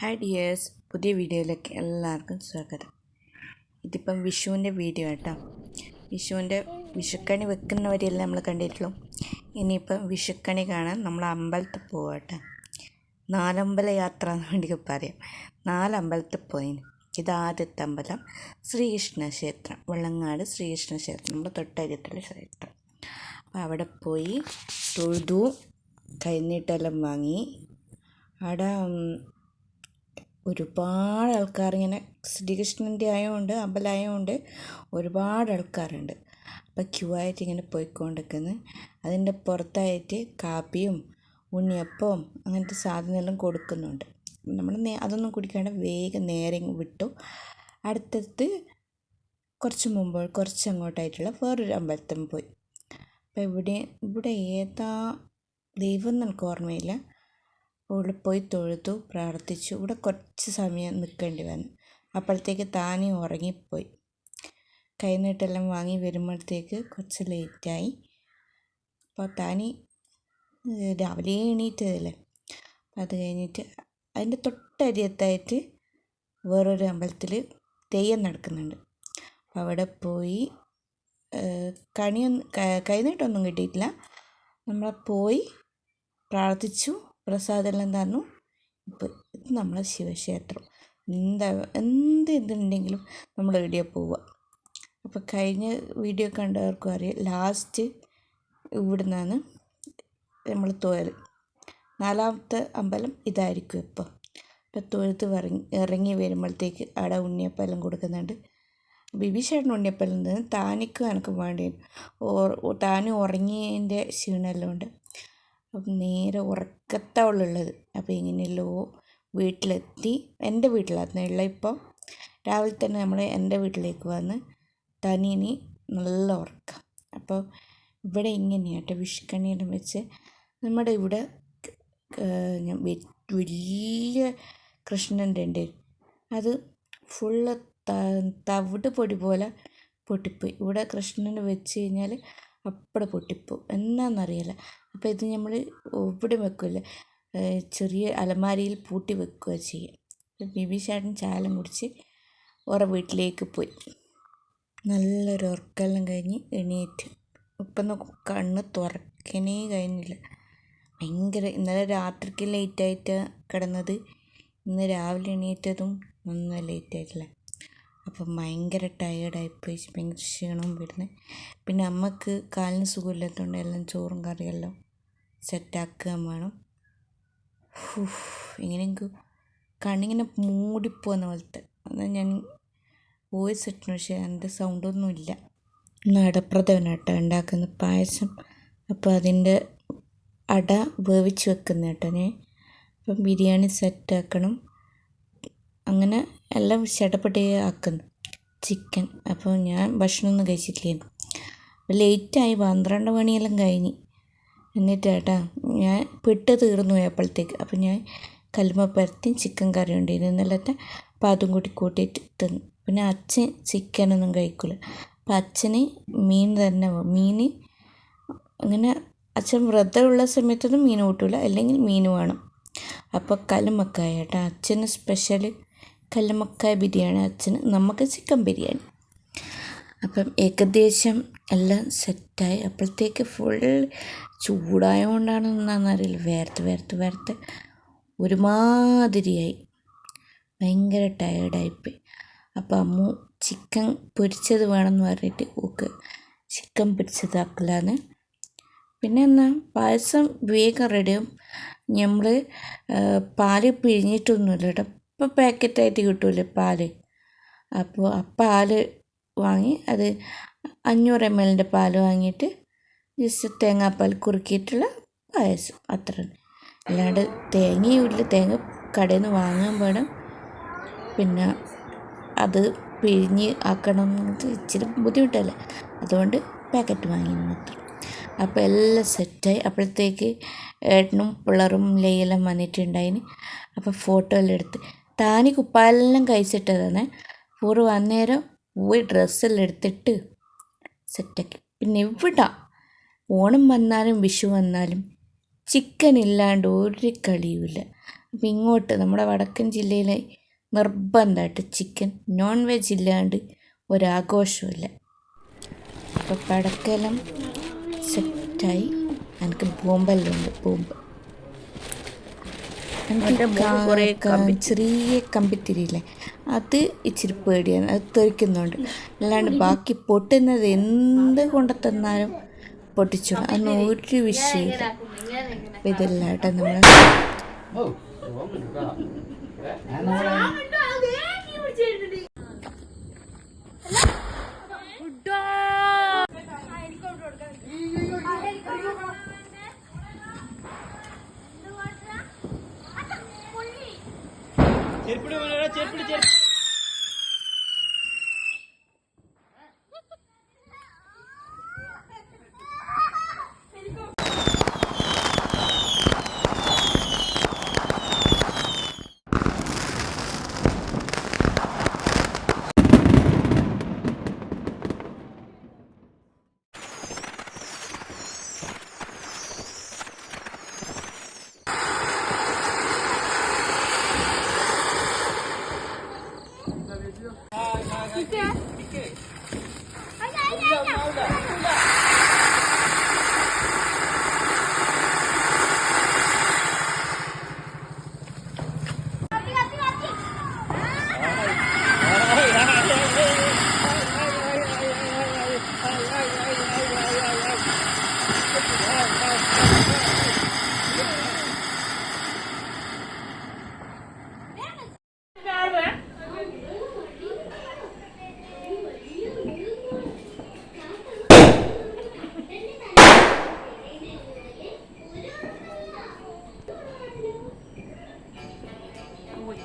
Hi dears പുതിയ വീഡിയോയിലേക്ക് എല്ലാവർക്കും സ്വാഗതം. ഇതിപ്പം വിഷുവിന്റെ വീഡിയോ കേട്ടോ വിഷുവിന്റെ വിഷുക്കണി വെക്കുന്നവരെല്ലാം നമ്മൾ കണ്ടിട്ടുള്ളൂ. ഇനിയിപ്പം വിഷുക്കണി കാണാൻ നമ്മൾ അമ്പലത്തിൽ പോവാം കേട്ടോ നാലമ്പല യാത്ര എന്ന് വേണ്ടി പറയാം. നാലമ്പലത്തിൽ പോയി ഇത് ആദ്യത്തെ അമ്പലം. ശ്രീകൃഷ്ണ ക്ഷേത്രം. വെള്ളങ്ങാട് ശ്രീകൃഷ്ണ ക്ഷേത്രം. നമ്മുടെ തൊട്ടരിയത്തുള്ള ക്ഷേത്രം. അപ്പോൾ അവിടെ പോയി തൊഴുതു കൈനീട്ടെല്ലാം വാങ്ങി. അവിടെ ഒരുപാട് ആൾക്കാർ ഇങ്ങനെ ശ്രീകൃഷ്ണന്റെ ആയതുകൊണ്ട് അമ്പലമായതുകൊണ്ട് ഒരുപാട് ആൾക്കാരുണ്ട്. അപ്പോൾ ക്യൂ ആയിട്ട് ഇങ്ങനെ പോയിക്കൊണ്ടിരിക്കുന്നു. അതിന്റെ പുറത്തായിട്ട് കാപ്പിയും ഉണ്ണിയപ്പവും അങ്ങനത്തെ സാധനമെല്ലാം കൊടുക്കുന്നുണ്ട്. നമ്മൾ അതൊന്നും കുടിക്കാണ്ട് വേഗം നേരെ വിട്ടു. അടുത്തത് കുറച്ച് മുമ്പ് കുറച്ച് അങ്ങോട്ടായിട്ടുള്ള വേറൊരു അമ്പലത്തിൽ പോയി. അപ്പോൾ ഇവിടെ ഇവിടെ ഏതാ ദൈവം എന്ന് എനിക്ക് ഓർമ്മയില്ല. അവിടെ പോയി തൊഴുതു പ്രാർത്ഥിച്ചു. ഇവിടെ കുറച്ച് സമയം നിൽക്കേണ്ടി വന്നു. അപ്പോഴത്തേക്ക് താനേ ഉറങ്ങിപ്പോയി. കൈനീട്ടെല്ലാം വാങ്ങി വരുമ്പോഴത്തേക്ക് കുറച്ച് ലേറ്റായി അപ്പോൾ താനി രാവിലെ എണീറ്റതല്ലേ? അത് കഴിഞ്ഞിട്ട് അതിന്റെ തൊട്ടരിയത്തായിട്ട് വേറൊരു അമ്പലത്തിൽ തെയ്യം നടക്കുന്നുണ്ട്. അപ്പം അവിടെ പോയി കണിയൊന്നും കൈനീട്ടൊന്നും കിട്ടിയിട്ടില്ല. നമ്മൾ പോയി പ്രാർത്ഥിച്ചു. പ്രസാദമെല്ലാം തന്നു. ഇപ്പം ഇത് നമ്മളെ ശിവക്ഷേത്രം. എന്താ എന്ത് ഇതുണ്ടെങ്കിലും നമ്മൾ എവിടെയാണ് പോവുക. അപ്പോൾ കഴിഞ്ഞ വീഡിയോ കണ്ടവർക്കും അറിയാം ലാസ്റ്റ് ഇവിടെ നിന്നാണ് നമ്മൾ തോയൽ നാലാമത്തെ അമ്പലം ഇതായിരിക്കും ഇപ്പോൾ ഇപ്പം തൊഴുത്ത് ഇറങ്ങി ഇറങ്ങി വരുമ്പോഴത്തേക്ക് അവിടെ ഉണ്ണിയപ്പലം കൊടുക്കുന്നുണ്ട്. ബിബിഷേട്ടൻ ഉണ്ണിയപ്പലം താനിക്കും എനിക്ക് വേണ്ടി ഓർ താനും ഉറങ്ങിയതിന്റെ ക്ഷീണമെല്ലാം ഉണ്ട്. അപ്പം നേരെ ഉറക്കത്താവുള്ളത് അപ്പോൾ ഇങ്ങനെയല്ലോ വീട്ടിലെത്തി. എന്റെ വീട്ടിലായിരുന്നുള്ള ഇപ്പം രാവിലെ തന്നെ നമ്മൾ എന്റെ വീട്ടിലേക്ക് വന്ന് തനിനി നല്ല ഉറക്കം. അപ്പോൾ ഇവിടെ ഇങ്ങനെയാട്ടോ വിഷുക്കണിയെല്ലാം വെച്ച് നമ്മുടെ ഇവിടെ ഞാൻ വലിയ കൃഷ്ണന്റെ ഉണ്ട് അത് ഫുള്ള് തവിട് പൊടി പോലെ പൊട്ടിപ്പോയി. ഇവിടെ കൃഷ്ണന് വെച്ച് കഴിഞ്ഞാൽ അപ്പടെ പൊട്ടിപ്പോ എന്നാന്നറിയില്ല. അപ്പോൾ ഇത് നമ്മൾ ഇവിടെ വെക്കില്ല? ചെറിയ അലമാരിയിൽ പൂട്ടി വെക്കുക ചെയ്യുക ബിബി ചേട്ടൻ ചായം കുടിച്ച് ഓറെ വീട്ടിലേക്ക് പോയി. നല്ലൊരു ഉറക്കെല്ലാം കഴിഞ്ഞ് എണീറ്റ്. ഇപ്പം കണ്ണ് തുറക്കണേ കഴിഞ്ഞില്ല. ഭയങ്കര ഇന്നലെ രാത്രിക്ക് ലേറ്റായിട്ട് കിടന്നത്. ഇന്ന് രാവിലെ എണീറ്റതും നന്ന ലേറ്റായിട്ടില്ല. അപ്പം ഭയങ്കര ടയേർഡായിപ്പോയി ഭയങ്കര ക്ഷീണവും വരുന്നത് പിന്നെ അമ്മയ്ക്ക് കാലിന് സുഖമില്ലാത്തതുകൊണ്ട് എല്ലാം ചോറും കറിയെല്ലാം സെറ്റാക്കുകയും വേണം. ഇങ്ങനെ എനിക്ക് കണ്ണിങ്ങനെ മൂടിപ്പോകുന്ന പോലത്തെ. എന്നാൽ ഞാൻ വോയിസ് ഇട്ടു പക്ഷേ എന്റെ സൗണ്ടൊന്നുമില്ല കേട്ടോ ഉണ്ടാക്കുന്ന പായസം. അപ്പോൾ അതിന്റെ അട വേവിച്ച് വെക്കുന്ന കേട്ടോ ഞാൻ. അപ്പം ബിരിയാണി സെറ്റാക്കണം അങ്ങനെ എല്ലാം ചടപടി ആക്കുന്നു. ചിക്കൻ അപ്പോൾ ഞാൻ ഭക്ഷണമൊന്നും കഴിച്ചിട്ടില്ലായിരുന്നു ലേറ്റായി പന്ത്രണ്ട് മണിയെല്ലാം കഴിഞ്ഞ്. എന്നിട്ട് ഏട്ടാ ഞാൻ പെട്ട് തീർന്നു പോയി അപ്പോഴത്തേക്ക് അപ്പോൾ ഞാൻ കല്ലുമ്മ ചിക്കൻ കറി ഉണ്ടായിരുന്നു ഇന്നലത്തെ. അപ്പം അതും കൂടി കൂട്ടിയിട്ട് തിന്നു. പിന്നെ അച്ഛൻ ചിക്കനൊന്നും കഴിക്കില്ല അപ്പം അച്ഛന് മീൻ തന്നെ മീൻ അങ്ങനെ അച്ഛൻ വ്രതമുള്ള സമയത്തൊന്നും മീൻ കൂട്ടില്ല അല്ലെങ്കിൽ മീൻ വേണം. അപ്പോൾ കല്ലുമ്മക്കായ ഏട്ടാ അച്ഛന് സ്പെഷ്യൽ കല്ലുമ്മക്കായ ബിരിയാണി അച്ഛന് നമുക്ക് ചിക്കൻ ബിരിയാണി. അപ്പം ഏകദേശം എല്ലാം സെറ്റായി. അപ്പോഴത്തേക്ക് ഫുൾ ചൂടായതുകൊണ്ടാണ് എന്താണെന്നറിയില്ല വേർത്ത് വേർത്ത് വേർത്ത് ഒരുമാതിരിയായി. ഭയങ്കര ടയേർഡായിപ്പോയി അപ്പോൾ അമ്മു ചിക്കൻ പൊരിച്ചത് വേണമെന്ന് പറഞ്ഞിട്ട് ഓക്ക് ചിക്കൻ പൊരിച്ചതാക്കലാന്ന്. പിന്നെ എന്നാ പായസം വേഗം റെഡിയും നമ്മൾ പാൽ പിഴിഞ്ഞിട്ടൊന്നുമില്ല ഇപ്പോൾ പാക്കറ്റായിട്ട് കിട്ടൂലേ പാൽ. അപ്പോൾ ആ പാൽ വാങ്ങി അത് അഞ്ഞൂറ് എം എല്ലിന്റെ പാൽ വാങ്ങിയിട്ട് ജസ്റ്റ് തേങ്ങാപ്പാൽ കുറുക്കിയിട്ടുള്ള പായസം. അത്ര. അല്ലാണ്ട് അല്ലാണ്ട് തേങ്ങയുമില്ല തേങ്ങ കടയിൽ നിന്ന് വാങ്ങാൻ വേണം പിന്നെ അത് പിഴിഞ്ഞ് ആക്കണം എന്നത് ഇച്ചിരി ബുദ്ധിമുട്ടല്ലേ? അതുകൊണ്ട് പാക്കറ്റ് വാങ്ങി മാത്രം. അപ്പോൾ എല്ലാം സെറ്റായി. അപ്പോഴത്തേക്ക് ഏട്ടനും പിള്ളറും ലയെല്ലാം വന്നിട്ടുണ്ടായിന്. അപ്പോൾ ഫോട്ടോ എല്ലാം എടുത്ത്. താനി കുപ്പാലെല്ലാം കഴിച്ചിട്ടതാണ്. പൂർവ അന്നേരം പോയി ഡ്രസ്സെല്ലാം എടുത്തിട്ട് സെറ്റാക്കി. പിന്നെ എവിടെ? ഓണം വന്നാലും വിഷു വന്നാലും ചിക്കൻ ഇല്ലാണ്ട് ഒരു കളിയുമില്ല. അപ്പം ഇങ്ങോട്ട് നമ്മുടെ വടക്കൻ ജില്ലയിലെ നിർബന്ധമായിട്ട് ചിക്കൻ നോൺ വെജ് ഇല്ലാണ്ട് ഒരാഘോഷമില്ല അപ്പോൾ പടക്കലം സെറ്റായി. എനിക്ക് ബോംബെല്ലുണ്ട് ബോംബ്. എനിക്ക് ചെറിയ കമ്പിത്തിരിയില്ലേ? അത് ഇച്ചിരി പേടിയാണ് അത് തെറിക്കുന്നുണ്ട് അല്ലാണ്ട് ബാക്കി പൊട്ടുന്നത് എന്ത് കൊണ്ട് തന്നാലും പൊട്ടിച്ചു അതൊന്നും ഒരു വിഷയമില്ല അപ്പം ഇതെല്ലാം കേട്ടോ നമ്മൾ చెరుపుడు చెరుపుడు చెరుపు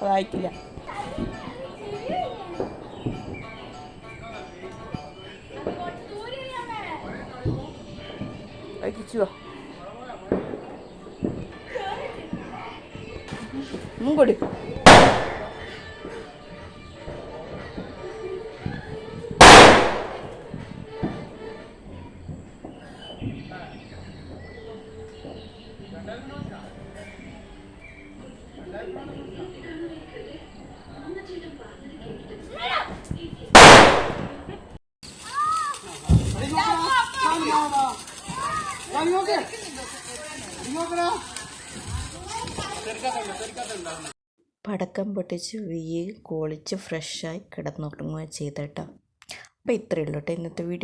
വായിക്കില്ല. വായിക്കുവോ മുൻകൊടി പടക്കം പൊട്ടിച്ച് വീ കോളിച്ച് ഫ്രഷായി കിടന്നുറങ്ങുക ചെയ്തേട്ടോ അപ്പോൾ ഇത്രയേ ഉള്ളൂ കേട്ടോ ഇന്നത്തെ വീഡിയോ.